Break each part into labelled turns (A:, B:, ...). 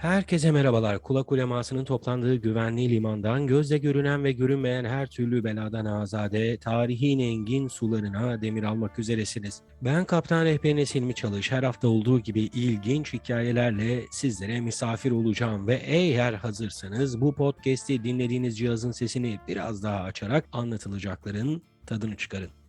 A: Herkese merhabalar. Kulak ulemasının toplandığı güvenli limandan gözle görünen ve görünmeyen her türlü beladan azade, tarihin engin sularına demir almak üzeresiniz. Ben Kaptan Rehberiniz Hilmi Çalış. Her hafta olduğu gibi ilginç hikayelerle sizlere misafir olacağım ve eğer hazırsanız bu podcast'i dinlediğiniz cihazın sesini biraz daha açarak anlatılacakların tadını çıkarın.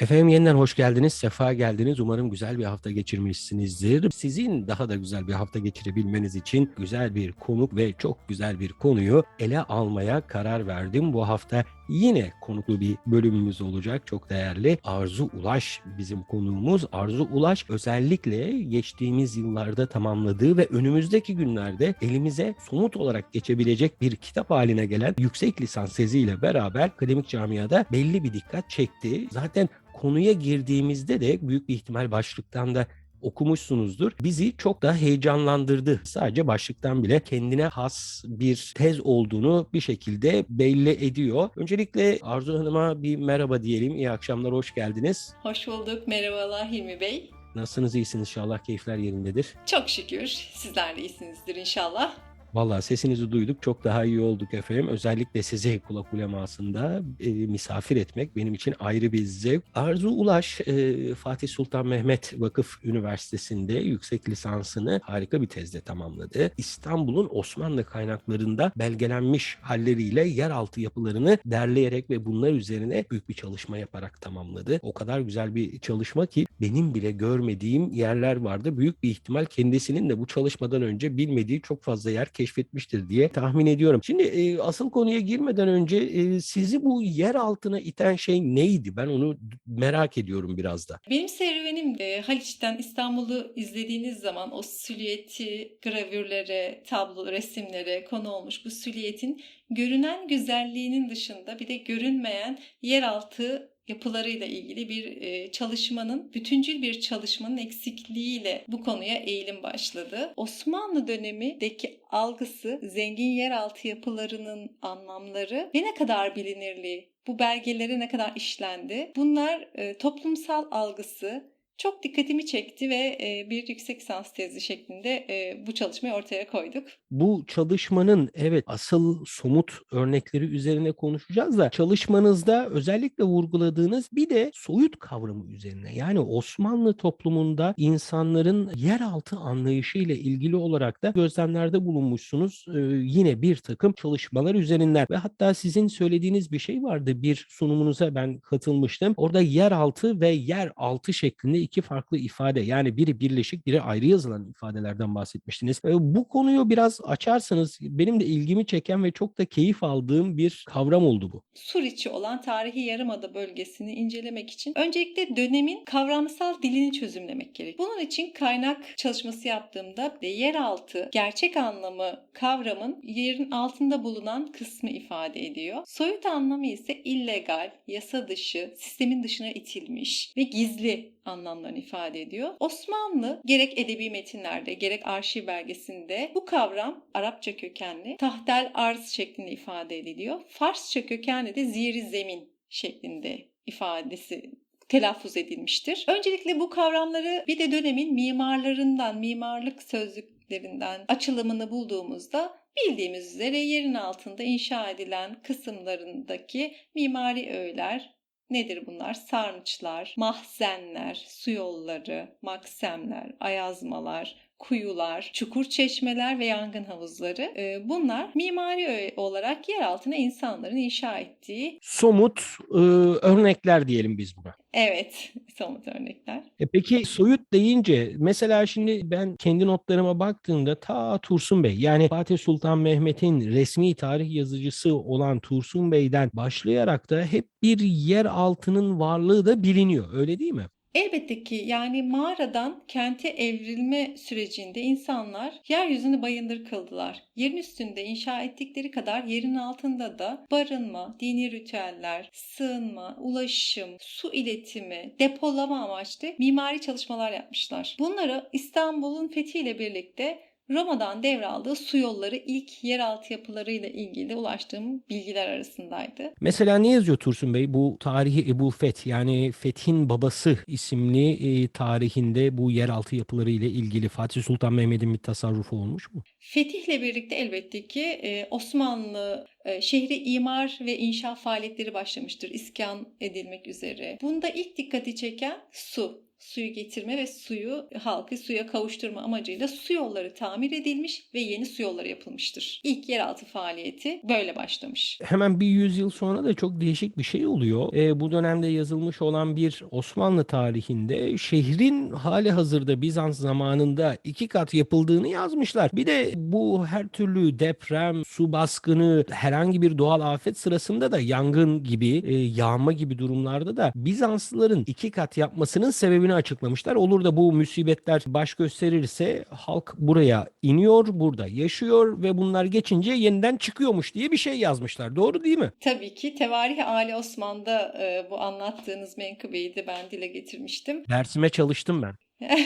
A: Efendim yeniden hoş geldiniz, sefa geldiniz. Umarım güzel bir hafta geçirmişsinizdir. Sizin daha da güzel bir hafta geçirebilmeniz için güzel bir konuk ve çok güzel bir konuyu ele almaya karar verdim. Bu hafta yine konuklu bir bölümümüz olacak. Çok değerli Arzu Ulaş bizim konuğumuz. Arzu Ulaş özellikle geçtiğimiz yıllarda tamamladığı ve önümüzdeki günlerde elimize somut olarak geçebilecek bir kitap haline gelen yüksek lisans teziyle beraber akademik camiada belli bir dikkat çekti. Zaten konuya girdiğimizde de büyük bir ihtimal başlıktan da okumuşsunuzdur. Bizi çok da heyecanlandırdı. Sadece başlıktan bile kendine has bir tez olduğunu bir şekilde belli ediyor. Öncelikle Arzu Hanım'a bir merhaba diyelim. İyi akşamlar, hoş geldiniz.
B: Hoş bulduk. Merhabalar Hilmi Bey.
A: Nasılsınız, iyisiniz inşallah, keyifler yerindedir.
B: Çok şükür. Sizler de iyisinizdir inşallah.
A: Valla sesinizi duyduk. Çok daha iyi olduk efendim. Özellikle sizi kulak ulemasında e, misafir etmek benim için ayrı bir zevk. Arzu Ulaş, e, Fatih Sultan Mehmet Vakıf Üniversitesi'nde yüksek lisansını harika bir tezle tamamladı. İstanbul'un Osmanlı kaynaklarında belgelenmiş halleriyle yeraltı yapılarını derleyerek ve bunlar üzerine büyük bir çalışma yaparak tamamladı. O kadar güzel bir çalışma ki benim bile görmediğim yerler vardı. Büyük bir ihtimal kendisinin de bu çalışmadan önce bilmediği çok fazla yer keşfetmiştir diye tahmin ediyorum. Şimdi e, asıl konuya girmeden önce e, sizi bu yer altına iten şey neydi? Ben onu merak ediyorum biraz da.
B: Benim serüvenim e, Haliç'ten İstanbul'u izlediğiniz zaman o silüeti, gravürlere, tablo, resimlere konu olmuş bu silüetin görünen güzelliğinin dışında bir de görünmeyen yeraltı yapılarıyla ilgili bir e, çalışmanın, bütüncül bir çalışmanın eksikliğiyle bu konuya eğilim başladı. Osmanlı dönemindeki algısı, zengin yeraltı yapılarının anlamları ve ne kadar bilinirliği, bu belgelere ne kadar işlendi. Bunlar e, toplumsal algısı, çok dikkatimi çekti ve e, bir yüksek lisans tezi şeklinde e, bu çalışmayı ortaya koyduk.
A: Bu çalışmanın evet asıl somut örnekleri üzerine konuşacağız da çalışmanızda özellikle vurguladığınız bir de soyut kavramı üzerine yani Osmanlı toplumunda insanların yeraltı anlayışı ile ilgili olarak da gözlemlerde bulunmuşsunuz. Ee, yine bir takım çalışmalar üzerinden ve hatta sizin söylediğiniz bir şey vardı bir sunumunuza ben katılmıştım. Orada yeraltı ve yeraltı şeklinde iki farklı ifade yani biri birleşik biri ayrı yazılan ifadelerden bahsetmiştiniz. Ee, bu konuyu biraz açarsanız benim de ilgimi çeken ve çok da keyif aldığım bir kavram oldu bu.
B: Suriçi olan tarihi yarımada bölgesini incelemek için öncelikle dönemin kavramsal dilini çözümlemek gerek. Bunun için kaynak çalışması yaptığımda yeraltı gerçek anlamı kavramın yerin altında bulunan kısmı ifade ediyor. Soyut anlamı ise illegal, yasa dışı, sistemin dışına itilmiş ve gizli anlamlarını ifade ediyor. Osmanlı gerek edebi metinlerde gerek arşiv belgesinde bu kavram Arapça kökenli tahtel arz şeklinde ifade ediliyor. Farsça kökenli de ziri zemin şeklinde ifadesi telaffuz edilmiştir. Öncelikle bu kavramları bir de dönemin mimarlarından, mimarlık sözlüklerinden açılımını bulduğumuzda bildiğimiz üzere yerin altında inşa edilen kısımlarındaki mimari öğeler, Nedir bunlar? Sarnıçlar, mahzenler, su yolları, maksemler, ayazmalar, kuyular, çukur çeşmeler ve yangın havuzları. Ee, bunlar mimari olarak yer altına insanların inşa ettiği
A: somut e, örnekler diyelim biz buna.
B: Evet, somut örnekler.
A: E peki soyut deyince mesela şimdi ben kendi notlarıma baktığımda ta Tursun Bey yani Fatih Sultan Mehmet'in resmi tarih yazıcısı olan Tursun Bey'den başlayarak da hep bir yer altının varlığı da biliniyor. Öyle değil mi?
B: Elbette ki yani mağaradan kente evrilme sürecinde insanlar yeryüzünü bayındır kıldılar. Yerin üstünde inşa ettikleri kadar yerin altında da barınma, dini ritüeller, sığınma, ulaşım, su iletimi, depolama amaçlı mimari çalışmalar yapmışlar. Bunları İstanbul'un fethiyle birlikte Roma'dan devraldığı su yolları ilk yeraltı yapılarıyla ilgili ulaştığım bilgiler arasındaydı.
A: Mesela ne yazıyor Tursun Bey? Bu tarihi Ebu Feth yani Fethin babası isimli e, tarihinde bu yeraltı yapıları ile ilgili Fatih Sultan Mehmet'in bir tasarrufu olmuş mu?
B: Fetihle birlikte elbette ki e, Osmanlı e, şehri imar ve inşa faaliyetleri başlamıştır iskan edilmek üzere. Bunda ilk dikkati çeken su. Suyu getirme ve suyu halkı suya kavuşturma amacıyla su yolları tamir edilmiş ve yeni su yolları yapılmıştır. İlk yeraltı faaliyeti böyle başlamış.
A: Hemen bir yüzyıl sonra da çok değişik bir şey oluyor. E, bu dönemde yazılmış olan bir Osmanlı tarihinde şehrin hali hazırda Bizans zamanında iki kat yapıldığını yazmışlar. Bir de bu her türlü deprem, su baskını, herhangi bir doğal afet sırasında da yangın gibi, e, yağma gibi durumlarda da Bizanslıların iki kat yapmasının sebebini açıklamışlar. Olur da bu musibetler baş gösterirse halk buraya iniyor, burada yaşıyor ve bunlar geçince yeniden çıkıyormuş diye bir şey yazmışlar. Doğru değil mi?
B: Tabii ki Tevarih Ali Osman'da e, bu anlattığınız menkıbeyi de ben dile getirmiştim.
A: Dersime çalıştım ben.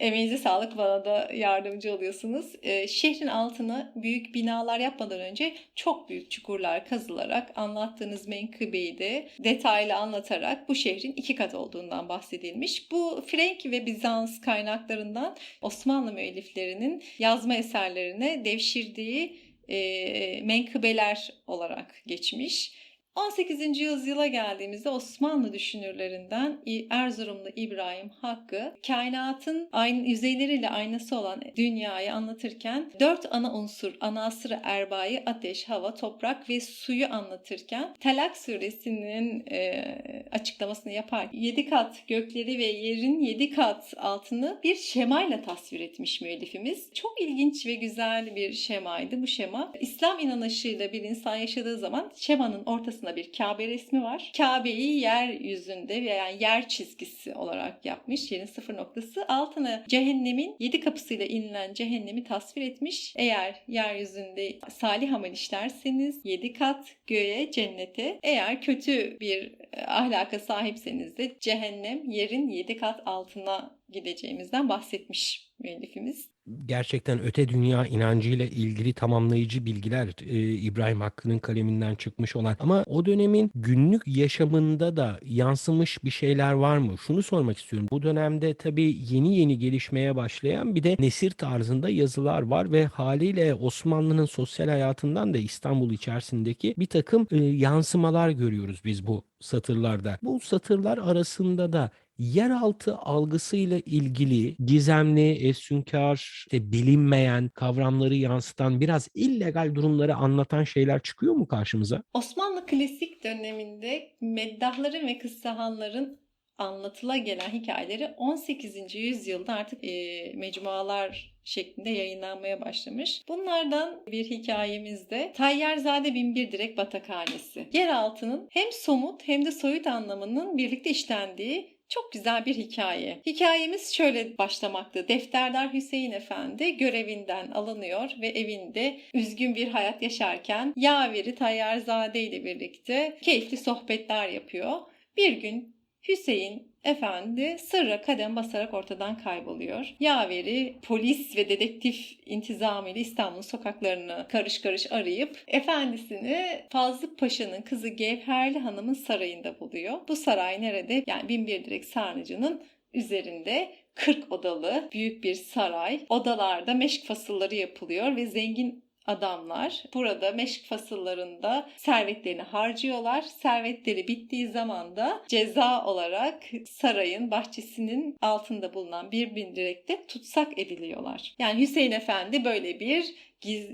B: Emeğinize sağlık bana da yardımcı oluyorsunuz. Ee, şehrin altına büyük binalar yapmadan önce çok büyük çukurlar kazılarak anlattığınız menkıbeyi de detaylı anlatarak bu şehrin iki kat olduğundan bahsedilmiş. Bu Frank ve Bizans kaynaklarından Osmanlı müelliflerinin yazma eserlerine devşirdiği e, menkıbeler olarak geçmiş. 18. yüzyıla geldiğimizde Osmanlı düşünürlerinden Erzurumlu İbrahim Hakkı kainatın aynı, yüzeyleriyle aynası olan dünyayı anlatırken dört ana unsur anasırı erbayı ateş, hava, toprak ve suyu anlatırken Telak suresinin e, açıklamasını yapar. Yedi kat gökleri ve yerin yedi kat altını bir şemayla tasvir etmiş müellifimiz. Çok ilginç ve güzel bir şemaydı bu şema. İslam inanışıyla bir insan yaşadığı zaman şemanın ortasında bir Kabe resmi var. Kabe'yi yeryüzünde veya yer çizgisi olarak yapmış. Yerin sıfır noktası. Altına cehennemin yedi kapısıyla inilen cehennemi tasvir etmiş. Eğer yeryüzünde salih amel işlerseniz yedi kat göğe, cennete. Eğer kötü bir ahlaka sahipseniz de cehennem yerin yedi kat altına gideceğimizden bahsetmiş müellifimiz
A: gerçekten öte dünya inancıyla ilgili tamamlayıcı bilgiler e, İbrahim Hakkı'nın kaleminden çıkmış olan ama o dönemin günlük yaşamında da yansımış bir şeyler var mı? Şunu sormak istiyorum. Bu dönemde tabii yeni yeni gelişmeye başlayan bir de nesir tarzında yazılar var ve haliyle Osmanlı'nın sosyal hayatından da İstanbul içerisindeki bir takım e, yansımalar görüyoruz biz bu satırlarda. Bu satırlar arasında da yeraltı algısıyla ilgili gizemli, efsunkar, işte bilinmeyen kavramları yansıtan biraz illegal durumları anlatan şeyler çıkıyor mu karşımıza?
B: Osmanlı klasik döneminde meddahların ve kıssahanların anlatıla gelen hikayeleri 18. yüzyılda artık e, mecmualar şeklinde yayınlanmaya başlamış. Bunlardan bir hikayemizde Tayyarzade Binbir Direk Batakhanesi. Yeraltının hem somut hem de soyut anlamının birlikte işlendiği çok güzel bir hikaye. Hikayemiz şöyle başlamakta. Defterdar Hüseyin Efendi görevinden alınıyor ve evinde üzgün bir hayat yaşarken yaveri Tayyarzade ile birlikte keyifli sohbetler yapıyor. Bir gün Hüseyin Efendi sırra kadem basarak ortadan kayboluyor. Yaveri polis ve dedektif intizamıyla İstanbul sokaklarını karış karış arayıp efendisini Fazlı Paşa'nın kızı Gevherli Hanım'ın sarayında buluyor. Bu saray nerede? Yani Binbir Direk Sarnıcı'nın üzerinde 40 odalı büyük bir saray. Odalarda meşk fasılları yapılıyor ve zengin adamlar burada meşk fasıllarında servetlerini harcıyorlar. Servetleri bittiği zaman da ceza olarak sarayın bahçesinin altında bulunan bir bindirekte tutsak ediliyorlar. Yani Hüseyin Efendi böyle bir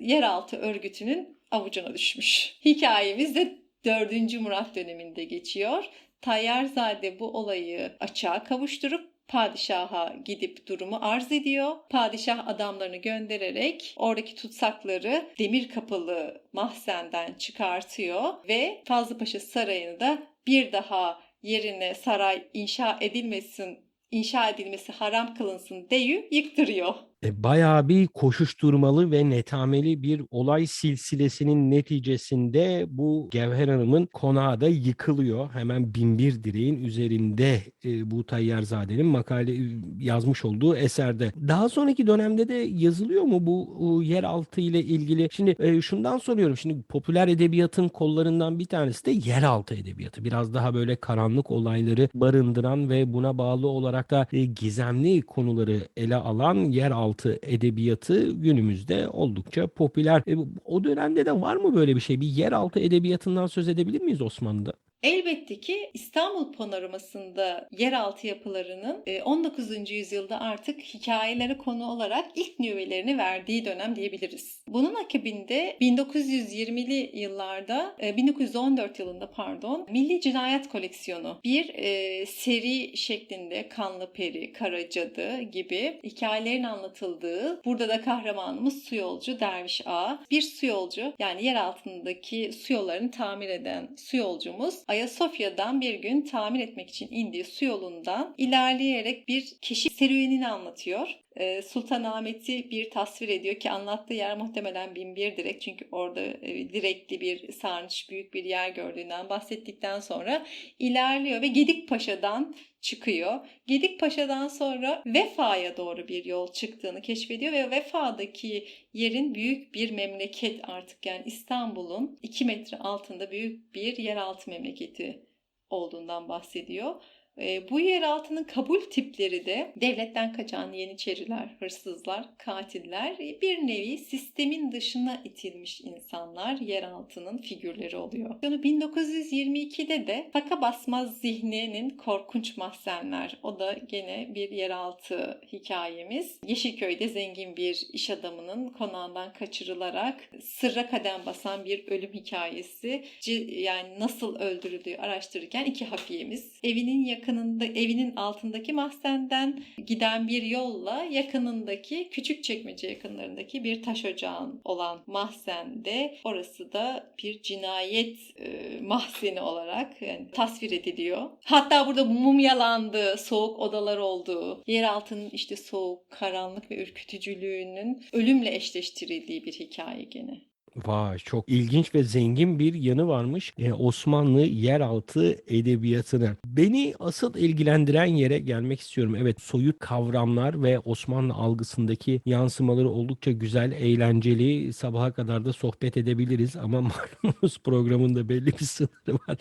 B: yeraltı örgütünün avucuna düşmüş. Hikayemiz de 4. Murat döneminde geçiyor. Tayyarzade bu olayı açığa kavuşturup padişaha gidip durumu arz ediyor. Padişah adamlarını göndererek oradaki tutsakları demir kapalı mahzenden çıkartıyor ve Fazlıpaşa Sarayı'nı da bir daha yerine saray inşa edilmesin inşa edilmesi haram kılınsın deyü yıktırıyor.
A: E, bayağı bir koşuşturmalı ve netameli bir olay silsilesinin neticesinde bu Gevher Hanım'ın konağı da yıkılıyor. Hemen binbir direğin üzerinde e, bu Tayyarzade'nin makale yazmış olduğu eserde. Daha sonraki dönemde de yazılıyor mu bu e, yeraltı ile ilgili? Şimdi e, şundan soruyorum. Şimdi popüler edebiyatın kollarından bir tanesi de yeraltı edebiyatı. Biraz daha böyle karanlık olayları barındıran ve buna bağlı olarak da e, gizemli konuları ele alan yeraltı edebiyatı günümüzde oldukça popüler. E, o dönemde de var mı böyle bir şey? Bir yeraltı edebiyatından söz edebilir miyiz Osmanlı'da?
B: Elbette ki İstanbul panoramasında yeraltı yapılarının e, 19. yüzyılda artık hikayelere konu olarak ilk nüvelerini verdiği dönem diyebiliriz. Bunun akabinde 1920'li yıllarda, e, 1914 yılında pardon, Milli Cinayet Koleksiyonu bir e, seri şeklinde Kanlı Peri, Kara Cadı gibi hikayelerin anlatıldığı, burada da kahramanımız su yolcu Derviş Ağa. Bir su yolcu yani yer altındaki su yollarını tamir eden su yolcumuz Ayasofya'dan bir gün tamir etmek için indiği su yolundan ilerleyerek bir keşif serüvenini anlatıyor. Ee, Sultanahmet'i bir tasvir ediyor ki anlattığı yer muhtemelen binbir direk çünkü orada e, direkli bir sarnıç büyük bir yer gördüğünden bahsettikten sonra ilerliyor ve Gedikpaşa'dan çıkıyor. Gedikpaşa'dan sonra Vefa'ya doğru bir yol çıktığını keşfediyor ve Vefa'daki yerin büyük bir memleket artık yani İstanbul'un 2 metre altında büyük bir yeraltı memleketi olduğundan bahsediyor. E, bu yeraltının kabul tipleri de devletten kaçan yeniçeriler, hırsızlar, katiller, bir nevi sistemin dışına itilmiş insanlar yeraltının figürleri oluyor. Sonra 1922'de de Taka Basmaz Zihni'nin Korkunç Mahzenler. O da gene bir yeraltı hikayemiz. Yeşilköy'de zengin bir iş adamının konağından kaçırılarak sırra kadem basan bir ölüm hikayesi. Yani nasıl öldürüldüğü araştırırken iki hafiyemiz evinin yakınında evinin altındaki mahzenden giden bir yolla yakınındaki küçük çekmece yakınlarındaki bir taş ocağın olan mahzende orası da bir cinayet e, mahzeni olarak yani tasvir ediliyor. Hatta burada mumyalandığı, soğuk odalar olduğu, yeraltının işte soğuk, karanlık ve ürkütücülüğünün ölümle eşleştirildiği bir hikaye gene.
A: Vay çok ilginç ve zengin bir yanı varmış e, Osmanlı yeraltı edebiyatının. Beni asıl ilgilendiren yere gelmek istiyorum. Evet soyut kavramlar ve Osmanlı algısındaki yansımaları oldukça güzel, eğlenceli. Sabaha kadar da sohbet edebiliriz ama malumunuz programın da belli bir sınırı var.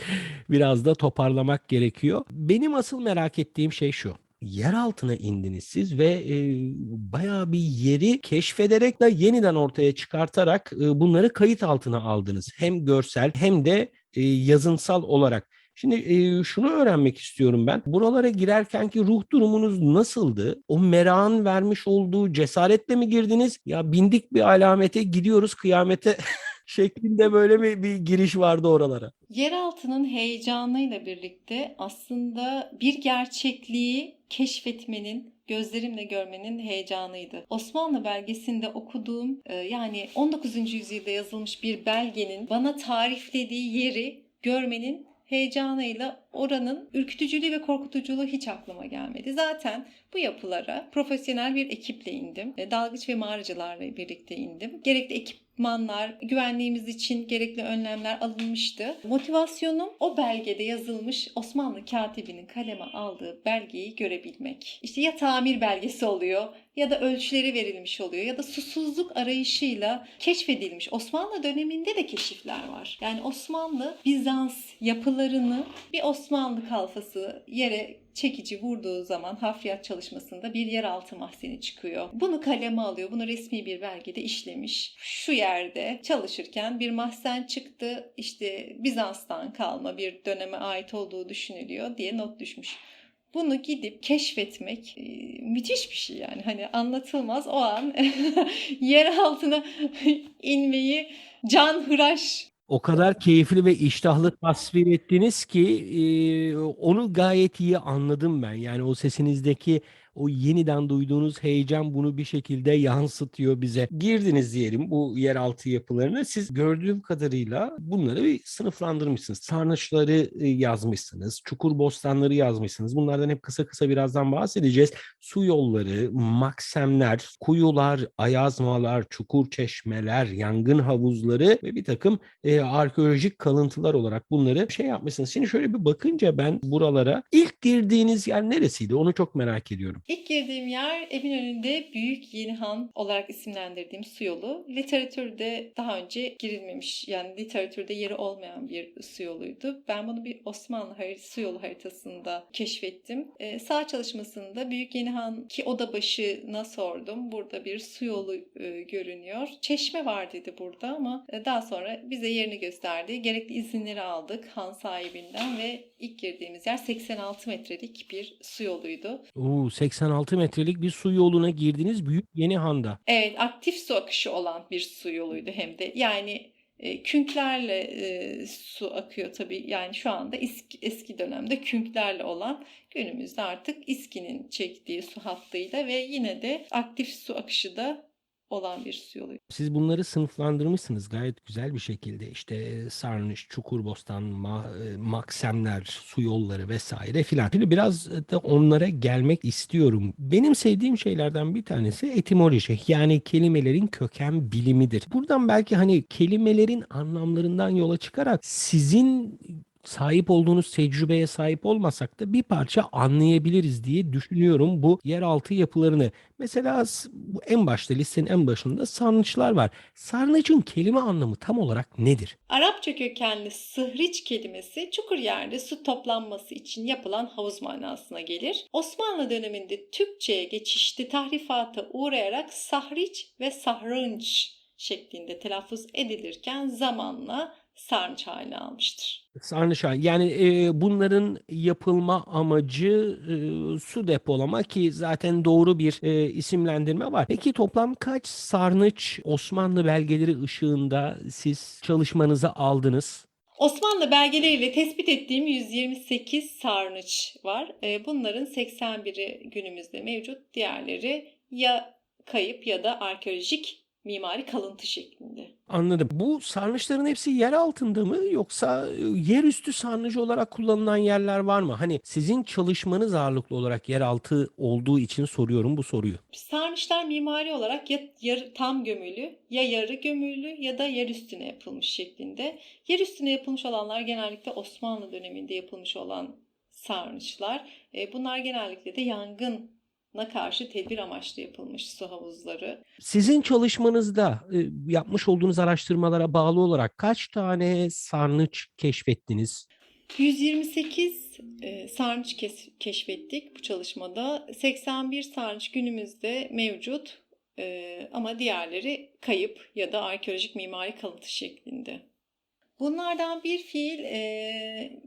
A: Biraz da toparlamak gerekiyor. Benim asıl merak ettiğim şey şu. Yer altına indiniz siz ve e, bayağı bir yeri keşfederek de yeniden ortaya çıkartarak e, bunları kayıt altına aldınız. Hem görsel hem de e, yazınsal olarak. Şimdi e, şunu öğrenmek istiyorum ben. Buralara girerkenki ruh durumunuz nasıldı? O merakın vermiş olduğu cesaretle mi girdiniz? Ya bindik bir alamete gidiyoruz kıyamete şeklinde böyle mi bir giriş vardı oralara?
B: Yeraltının heyecanıyla birlikte aslında bir gerçekliği keşfetmenin, gözlerimle görmenin heyecanıydı. Osmanlı belgesinde okuduğum e, yani 19. yüzyılda yazılmış bir belgenin bana tariflediği yeri görmenin heyecanıyla oranın ürkütücülüğü ve korkutuculuğu hiç aklıma gelmedi. Zaten bu yapılara profesyonel bir ekiple indim. E, Dalgıç ve mağaracılarla birlikte indim. Gerekli ekipmanlar, güvenliğimiz için gerekli önlemler alınmıştı. Motivasyonum o belgede yazılmış Osmanlı katibinin kaleme aldığı belgeyi görebilmek. İşte ya tamir belgesi oluyor ya da ölçüleri verilmiş oluyor ya da susuzluk arayışıyla keşfedilmiş. Osmanlı döneminde de keşifler var. Yani Osmanlı Bizans yapılarını bir Osmanlı kalfası yere çekici vurduğu zaman hafriyat çalışmasında bir yeraltı mahzeni çıkıyor. Bunu kaleme alıyor. Bunu resmi bir belgede işlemiş. Şu yerde çalışırken bir mahzen çıktı. İşte Bizans'tan kalma bir döneme ait olduğu düşünülüyor diye not düşmüş. Bunu gidip keşfetmek e, müthiş bir şey yani. Hani anlatılmaz o an yer altına inmeyi can hıraş
A: O kadar keyifli ve iştahlı tasvir ettiniz ki e, onu gayet iyi anladım ben. Yani o sesinizdeki o yeniden duyduğunuz heyecan bunu bir şekilde yansıtıyor bize. Girdiniz diyelim bu yeraltı yapılarına. Siz gördüğüm kadarıyla bunları bir sınıflandırmışsınız. Sarnıçları e, yazmışsınız, çukur bostanları yazmışsınız. Bunlardan hep kısa kısa birazdan bahsedeceğiz. Su yolları, maksemler, kuyular, ayazmalar, çukur çeşmeler, yangın havuzları ve bir takım e, arkeolojik kalıntılar olarak bunları şey yapmışsınız. Şimdi şöyle bir bakınca ben buralara ilk girdiğiniz yer neresiydi? Onu çok merak ediyorum.
B: İlk girdiğim yer Eminönü'nde Büyük Yenihan olarak isimlendirdiğim su yolu. Literatürde daha önce girilmemiş yani literatürde yeri olmayan bir su yoluydu. Ben bunu bir Osmanlı harit su yolu haritasında keşfettim. Ee, sağ çalışmasında Büyük Yenihan ki oda başına sordum. Burada bir su yolu e, görünüyor. Çeşme var dedi burada ama e, daha sonra bize yerini gösterdi. Gerekli izinleri aldık han sahibinden ve ilk girdiğimiz yer 86 metrelik bir su yoluydu.
A: Oo, 86 metrelik bir su yoluna girdiniz Büyük Yenihan'da.
B: Evet, aktif su akışı olan bir su yoluydu hem de. Yani e, künklerle e, su akıyor tabii. Yani şu anda eski, eski dönemde künklerle olan günümüzde artık İSKİ'nin çektiği su hattıyla ve yine de aktif su akışı da olan bir su yoluydu.
A: Siz bunları sınıflandırmışsınız gayet güzel bir şekilde. İşte e, sarnıç, çukurbostan, ma, e, maksemler, su yolları vesaire filan. Şimdi biraz da onlara gelmek istiyorum. Benim sevdiğim şeylerden bir tanesi etimoloji. Yani kelimelerin köken bilimidir. Buradan belki hani kelimelerin anlamlarından yola çıkarak sizin sahip olduğunuz tecrübeye sahip olmasak da bir parça anlayabiliriz diye düşünüyorum bu yeraltı yapılarını. Mesela bu en başta listenin en başında sarnıçlar var. Sarnıcın kelime anlamı tam olarak nedir?
B: Arapça kökenli sıhriç kelimesi çukur yerde su toplanması için yapılan havuz manasına gelir. Osmanlı döneminde Türkçe'ye geçişte tahrifata uğrayarak sahriç ve sahrınç şeklinde telaffuz edilirken zamanla sarnıç haline almıştır.
A: Sarnıç ha- yani e, bunların yapılma amacı e, su depolama ki zaten doğru bir e, isimlendirme var. Peki toplam kaç sarnıç Osmanlı belgeleri ışığında siz çalışmanıza aldınız?
B: Osmanlı belgeleriyle tespit ettiğim 128 sarnıç var. Ee, Bunların 81'i günümüzde mevcut. Diğerleri ya kayıp ya da arkeolojik mimari kalıntı şeklinde.
A: Anladım. Bu sarnıçların hepsi yer altında mı yoksa e, yerüstü sarnıcı olarak kullanılan yerler var mı? Hani sizin çalışmanız ağırlıklı olarak yeraltı olduğu için soruyorum bu soruyu.
B: Sarnıçlar mimari olarak ya yarı tam gömülü ya yarı gömülü ya da yer üstüne yapılmış şeklinde. Yer üstüne yapılmış olanlar genellikle Osmanlı döneminde yapılmış olan sarnıçlar. E, Bunlar genellikle de yangına karşı tedbir amaçlı yapılmış su havuzları.
A: Sizin çalışmanızda e, yapmış olduğunuz araştırmalara bağlı olarak kaç tane sarnıç keşfettiniz?
B: 128 e, sarnıç kes- keşfettik bu çalışmada. 81 sarnıç günümüzde mevcut e, ama diğerleri kayıp ya da arkeolojik mimari kalıntı şeklinde. Bunlardan bir fiil e,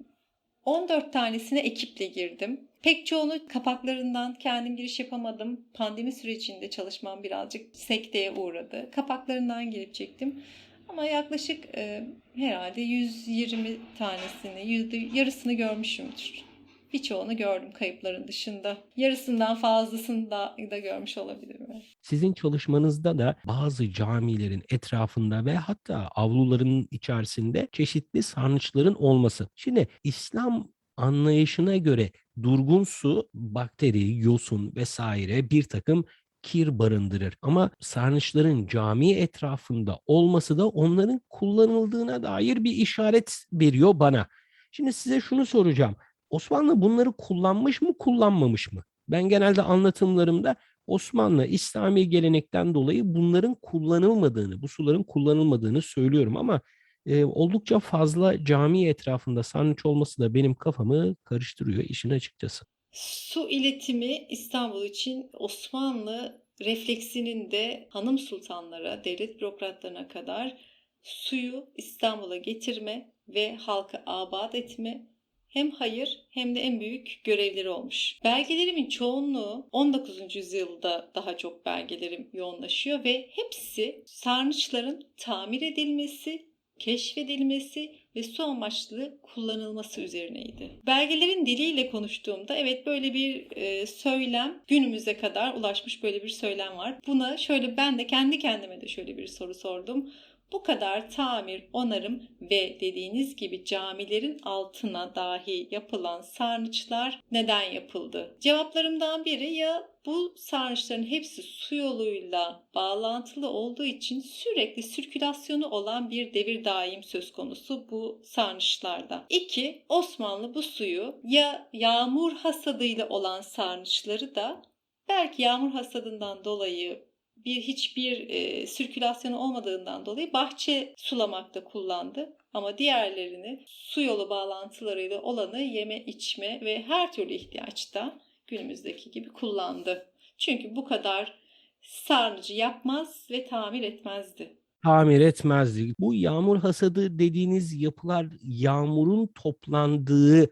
B: 14 tanesine ekiple girdim. Pek çoğunu kapaklarından kendim giriş yapamadım. Pandemi sürecinde çalışmam birazcık sekteye uğradı. Kapaklarından girip çektim. Ama yaklaşık e, herhalde 120 tanesini, yarısını görmüşümdür. Birçoğunu gördüm kayıpların dışında. Yarısından fazlasını da, da görmüş olabilirim.
A: Sizin çalışmanızda da bazı camilerin etrafında ve hatta avluların içerisinde çeşitli sarnıçların olması. Şimdi İslam anlayışına göre durgun su, bakteri, yosun vesaire bir takım kir barındırır. Ama sarnıçların cami etrafında olması da onların kullanıldığına dair bir işaret veriyor bana. Şimdi size şunu soracağım. Osmanlı bunları kullanmış mı, kullanmamış mı? Ben genelde anlatımlarımda Osmanlı İslami gelenekten dolayı bunların kullanılmadığını, bu suların kullanılmadığını söylüyorum ama e, oldukça fazla cami etrafında sarnıç olması da benim kafamı karıştırıyor işin açıkçası.
B: Su iletimi İstanbul için Osmanlı refleksinin de hanım sultanlara, devlet bürokratlarına kadar suyu İstanbul'a getirme ve halkı abat etme hem hayır hem de en büyük görevleri olmuş. Belgelerimin çoğunluğu 19. yüzyılda daha çok belgelerim yoğunlaşıyor ve hepsi sarnıçların tamir edilmesi, keşfedilmesi ve su amaçlı kullanılması üzerineydi. Belgelerin diliyle konuştuğumda evet böyle bir e, söylem günümüze kadar ulaşmış böyle bir söylem var. Buna şöyle ben de kendi kendime de şöyle bir soru sordum. Bu kadar tamir, onarım ve dediğiniz gibi camilerin altına dahi yapılan sarnıçlar neden yapıldı? Cevaplarımdan biri ya bu sarnıçların hepsi su yoluyla bağlantılı olduğu için sürekli sirkülasyonu olan bir devir daim söz konusu bu sarnıçlarda. İki, Osmanlı bu suyu ya yağmur hasadıyla olan sarnıçları da belki yağmur hasadından dolayı bir hiçbir e, sirkülasyonu olmadığından dolayı bahçe sulamakta kullandı. Ama diğerlerini su yolu bağlantılarıyla olanı yeme, içme ve her türlü ihtiyaçta günümüzdeki gibi kullandı. Çünkü bu kadar sarnıcı yapmaz ve tamir etmezdi.
A: Tamir etmezdi. Bu yağmur hasadı dediğiniz yapılar yağmurun toplandığı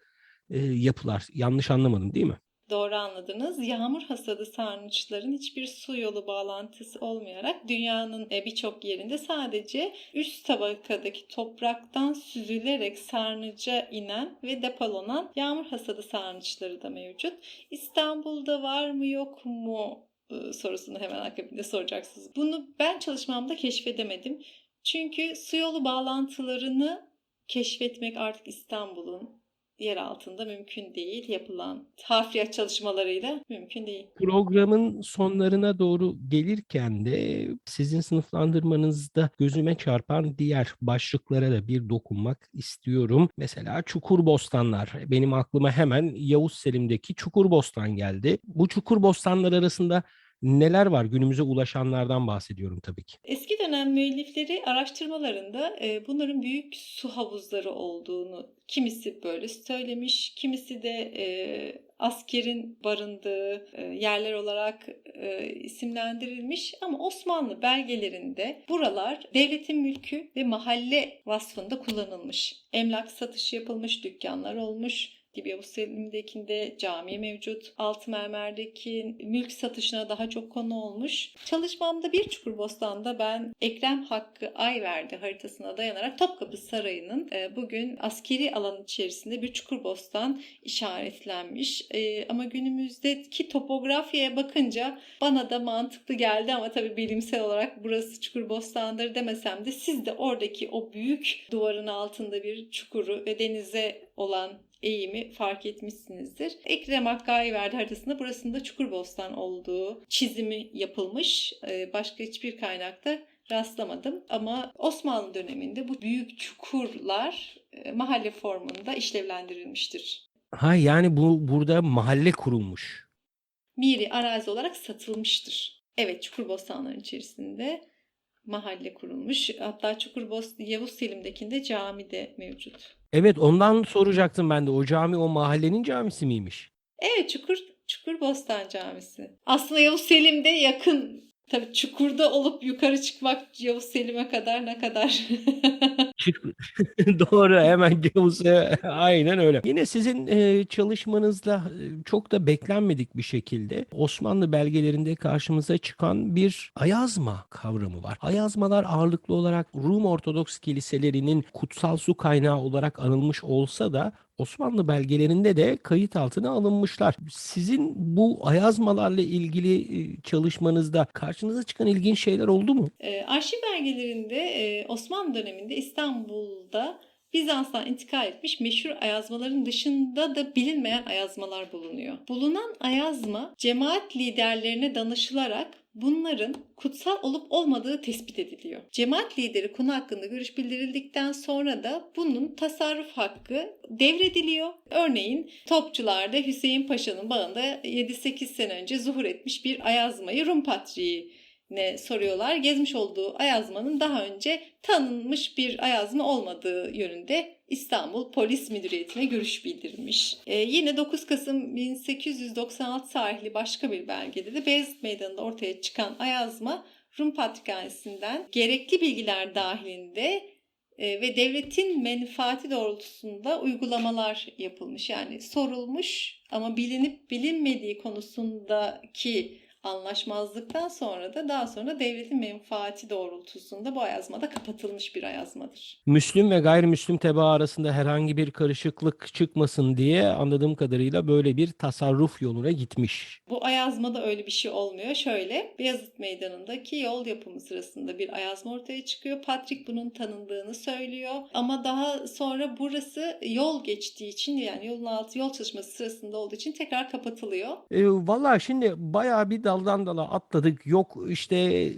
A: e, yapılar. Yanlış anlamadım değil mi?
B: Doğru anladınız. Yağmur hasadı sarnıçların hiçbir su yolu bağlantısı olmayarak dünyanın e, birçok yerinde sadece üst tabakadaki topraktan süzülerek sarnıca inen ve depolanan yağmur hasadı sarnıçları da mevcut. İstanbul'da var mı yok mu e, sorusunu hemen akabinde soracaksınız. Bunu ben çalışmamda keşfedemedim. Çünkü su yolu bağlantılarını keşfetmek artık İstanbul'un yer altında mümkün değil. Yapılan hafriyat çalışmalarıyla mümkün değil.
A: Programın sonlarına doğru gelirken de sizin sınıflandırmanızda gözüme çarpan diğer başlıklara da bir dokunmak istiyorum. Mesela Çukur Bostanlar. Benim aklıma hemen Yavuz Selim'deki Çukur Bostan geldi. Bu Çukur Bostanlar arasında neler var? Günümüze ulaşanlardan bahsediyorum tabii ki.
B: Eski dönem müellifleri araştırmalarında e, bunların büyük su havuzları olduğunu kimisi böyle söylemiş, kimisi de e, askerin barındığı e, yerler olarak e, isimlendirilmiş ama Osmanlı belgelerinde buralar devletin mülkü ve mahalle vasfında kullanılmış. Emlak satışı yapılmış, dükkanlar olmuş. Gibi Yavuz Selim'dekinde cami mevcut. Altı mermerdeki mülk satışına daha çok konu olmuş. Çalışmamda bir Çukurbostan'da ben Ekrem Hakkı Ayverdi haritasına dayanarak Topkapı Sarayı'nın e, bugün askeri alan içerisinde bir Çukurbostan işaretlenmiş. E, ama günümüzdeki topografyaya bakınca bana da mantıklı geldi ama tabii bilimsel olarak burası Çukurbostan'dır demesem de siz de oradaki o büyük duvarın altında bir çukuru ve denize olan eğimi fark etmişsinizdir. Ekrem Hakkari verdi haritasında burasında Çukurbostan olduğu çizimi yapılmış. Ee, Başka hiçbir kaynakta rastlamadım. Ama Osmanlı döneminde bu büyük çukurlar e, mahalle formunda işlevlendirilmiştir.
A: Ha yani bu burada mahalle kurulmuş.
B: Miri arazi olarak satılmıştır. Evet Çukurbostanların içerisinde mahalle kurulmuş. Hatta Çukurbostan Yavuz Selim'dekinde cami de mevcut.
A: Evet ondan soracaktım ben de. O cami o mahallenin camisi miymiş?
B: Evet Çukur Çukurbostan Camisi. Aslında Yavuz Selim'de yakın. Tabii çukurda olup yukarı çıkmak Yavuz Selim'e kadar ne kadar.
A: Doğru hemen Gavuz'a aynen öyle. Yine sizin e, çalışmanızda e, çok da beklenmedik bir şekilde Osmanlı belgelerinde karşımıza çıkan bir ayazma kavramı var. Ayazmalar ağırlıklı olarak Rum Ortodoks kiliselerinin kutsal su kaynağı olarak anılmış olsa da Osmanlı belgelerinde de kayıt altına alınmışlar. Sizin bu ayazmalarla ilgili e, çalışmanızda karşınıza çıkan ilginç şeyler oldu mu?
B: Ee, arşiv belgelerinde e, Osmanlı döneminde İstanbul'da Bizans'tan intikal etmiş meşhur ayazmaların dışında da bilinmeyen ayazmalar bulunuyor. Bulunan ayazma cemaat liderlerine danışılarak bunların kutsal olup olmadığı tespit ediliyor. Cemaat lideri konu hakkında görüş bildirildikten sonra da bunun tasarruf hakkı devrediliyor. Örneğin Topçular'da Hüseyin Paşa'nın bağında 7-8 sene önce zuhur etmiş bir ayazmayı Rum Patriği ne soruyorlar. Gezmiş olduğu ayazmanın daha önce tanınmış bir ayazma olmadığı yönünde İstanbul Polis Müdüriyeti'ne görüş bildirilmiş. Ee, yine 9 Kasım 1896 tarihli başka bir belgede de Beyazıt Meydanı'nda ortaya çıkan ayazma Rum Patrikhanesi'nden gerekli bilgiler dahilinde e, ve devletin menfaati doğrultusunda uygulamalar yapılmış. Yani sorulmuş ama bilinip bilinmediği konusundaki Anlaşmazlıktan sonra da daha sonra devletin menfaati doğrultusunda bu ayazma da kapatılmış bir ayazmadır.
A: Müslüm ve gayrimüslim tebaa arasında herhangi bir karışıklık çıkmasın diye anladığım kadarıyla böyle bir tasarruf yoluna gitmiş.
B: Bu ayazmada öyle bir şey olmuyor. Şöyle Beyazıt Meydanı'ndaki yol yapımı sırasında bir ayazma ortaya çıkıyor. Patrick bunun tanındığını söylüyor. Ama daha sonra burası yol geçtiği için yani yolun altı yol çalışması sırasında olduğu için tekrar kapatılıyor.
A: E, Valla şimdi bayağı bir daldan dala atladık. Yok işte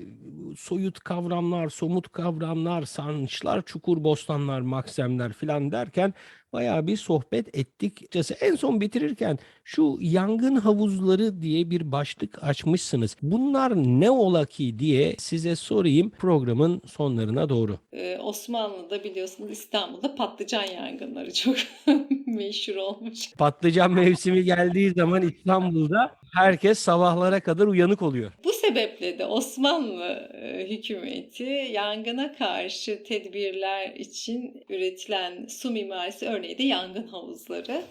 A: soyut kavramlar, somut kavramlar, sarnıçlar, çukur bostanlar, maksemler filan derken bayağı bir sohbet ettik. En son bitirirken şu yangın havuzları diye bir başlık açmışsınız. Bunlar ne ola ki diye size sorayım programın sonlarına doğru.
B: Ee, Osmanlı'da biliyorsunuz İstanbul'da patlıcan yangınları çok meşhur olmuş.
A: Patlıcan mevsimi geldiği zaman İstanbul'da herkes sabahlara kadar uyanık oluyor.
B: Bu sebeple de Osmanlı e, hükümeti yangına karşı tedbirler için üretilen su mimarisi örneği de yangın havuzları.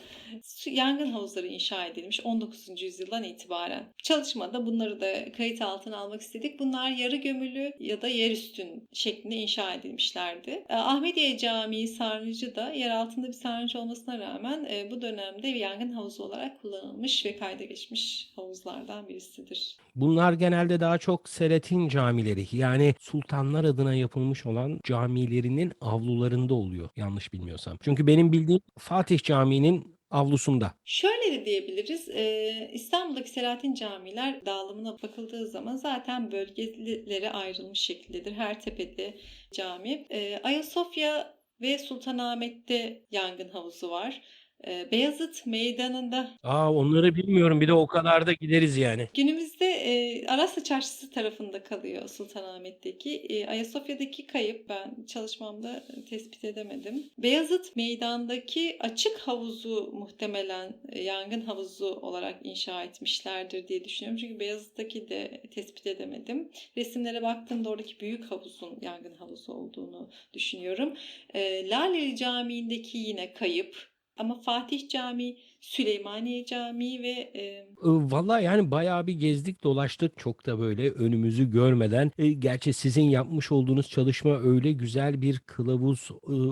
B: Yangın havuzları inşa edilmiş 19. yüzyıldan itibaren. Çalışmada bunları da kayıt altına almak istedik. Bunlar yarı gömülü ya da yerüstün şeklinde inşa edilmişlerdi. E, Ahmediye Camii sarnıcı da yer altında bir sarnıcı olmasına rağmen e, bu dönemde bir yangın havuzu olarak kullanılmış ve kayda geçmiş havuzlardan birisidir.
A: Bunlar genelde daha çok Selatin camileri yani sultanlar adına yapılmış olan camilerinin avlularında oluyor yanlış bilmiyorsam. Çünkü benim bildiğim Fatih Camii'nin avlusunda.
B: Şöyle de diyebiliriz. e, İstanbul'daki Selahattin camiler dağılımına bakıldığı zaman zaten bölgelere ayrılmış şekildedir. Her tepede cami. E, Ayasofya ve Sultanahmet'te yangın havuzu var. E, Beyazıt Meydanı'nda
A: Aa onları bilmiyorum bir de o kadar da gideriz yani.
B: Günümüzde e, Araslı Çarşısı tarafında kalıyor Sultanahmet'teki. E, Ayasofya'daki kayıp ben çalışmamda tespit edemedim. Beyazıt Meydan'daki açık havuzu muhtemelen e, yangın havuzu olarak inşa etmişlerdir diye düşünüyorum. Çünkü Beyazıt'taki de tespit edemedim. Resimlere baktığımda oradaki büyük havuzun yangın havuzu olduğunu düşünüyorum. E, Laleli Camii'ndeki yine kayıp. Ama Fatih Camii, Süleymaniye Camii ve e,
A: Vallahi yani bayağı bir gezdik dolaştık çok da böyle önümüzü görmeden. E, gerçi sizin yapmış olduğunuz çalışma öyle güzel bir kılavuz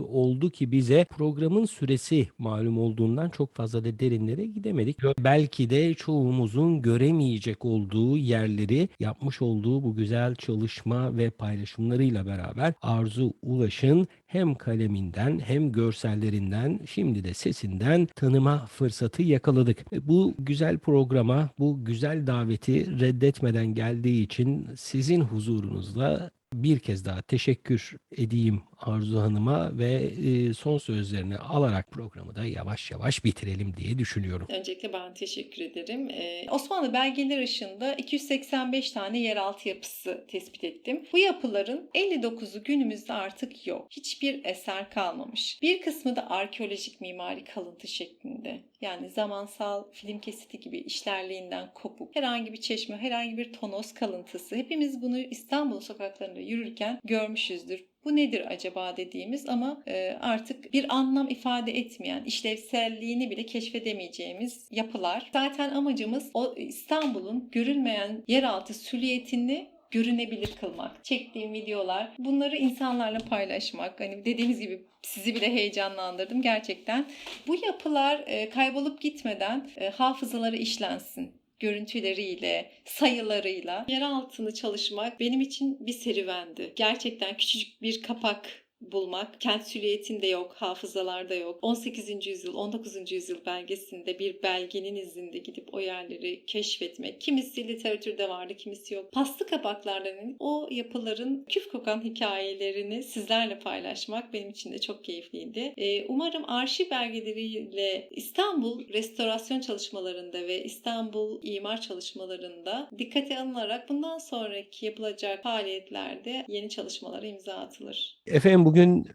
A: oldu ki bize programın süresi malum olduğundan çok fazla da derinlere gidemedik. Belki de çoğumuzun göremeyecek olduğu yerleri yapmış olduğu bu güzel çalışma ve paylaşımlarıyla beraber Arzu Ulaş'ın hem kaleminden hem görsellerinden şimdi de sesinden tanıma fırsatı yakaladık. E, Bu güzel programa, bu güzel daveti reddetmeden geldiği için sizin huzurunuzda bir kez daha teşekkür edeyim Arzu Hanım'a ve e, son sözlerini alarak programı da yavaş yavaş bitirelim diye düşünüyorum.
B: Öncelikle ben teşekkür ederim. Ee, Osmanlı belgeler ışığında 285 tane yeraltı yapısı tespit ettim. Bu yapıların 59'u günümüzde artık yok. Hiçbir eser kalmamış. Bir kısmı da arkeolojik mimari kalıntı şeklinde. Yani zamansal film kesiti gibi işlerliğinden kopuk. Herhangi bir çeşme, herhangi bir tonos kalıntısı. Hepimiz bunu İstanbul sokaklarında yürürken görmüşüzdür. Bu nedir acaba dediğimiz ama e, artık bir anlam ifade etmeyen, işlevselliğini bile keşfedemeyeceğimiz yapılar. Zaten amacımız o İstanbul'un görülmeyen yeraltı süliyetini görünebilir kılmak. Çektiğim videolar, bunları insanlarla paylaşmak. Hani dediğimiz gibi sizi bile heyecanlandırdım gerçekten. Bu yapılar e, kaybolup gitmeden e, hafızaları işlensin görüntüleriyle, sayılarıyla yer altını çalışmak benim için bir serüvendi. Gerçekten küçücük bir kapak bulmak. Kent süliyetinde yok, hafızalarda yok. 18. yüzyıl, 19. yüzyıl belgesinde bir belgenin izinde gidip o yerleri keşfetmek. Kimisi literatürde vardı, kimisi yok. Paslı kapaklardan inip o yapıların küf kokan hikayelerini sizlerle paylaşmak benim için de çok keyifliydi. Ee, umarım arşiv belgeleriyle İstanbul restorasyon çalışmalarında ve İstanbul imar çalışmalarında dikkate alınarak bundan sonraki yapılacak faaliyetlerde yeni çalışmalara imza atılır.
A: Efendim bugün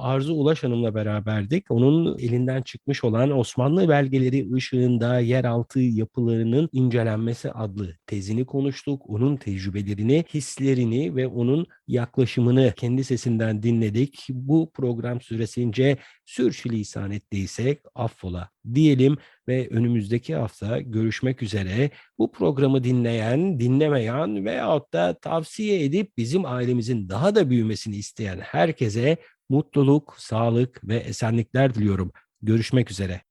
A: Arzu Ulaş Hanım'la beraberdik. Onun elinden çıkmış olan Osmanlı belgeleri ışığında yeraltı yapılarının incelenmesi adlı tezini konuştuk. Onun tecrübelerini, hislerini ve onun yaklaşımını kendi sesinden dinledik. Bu program süresince sürçülisan ettiysek affola diyelim ve önümüzdeki hafta görüşmek üzere. Bu programı dinleyen, dinlemeyen veyahut da tavsiye edip bizim ailemizin daha da büyümesini isteyen herkese mutluluk, sağlık ve esenlikler diliyorum. Görüşmek üzere.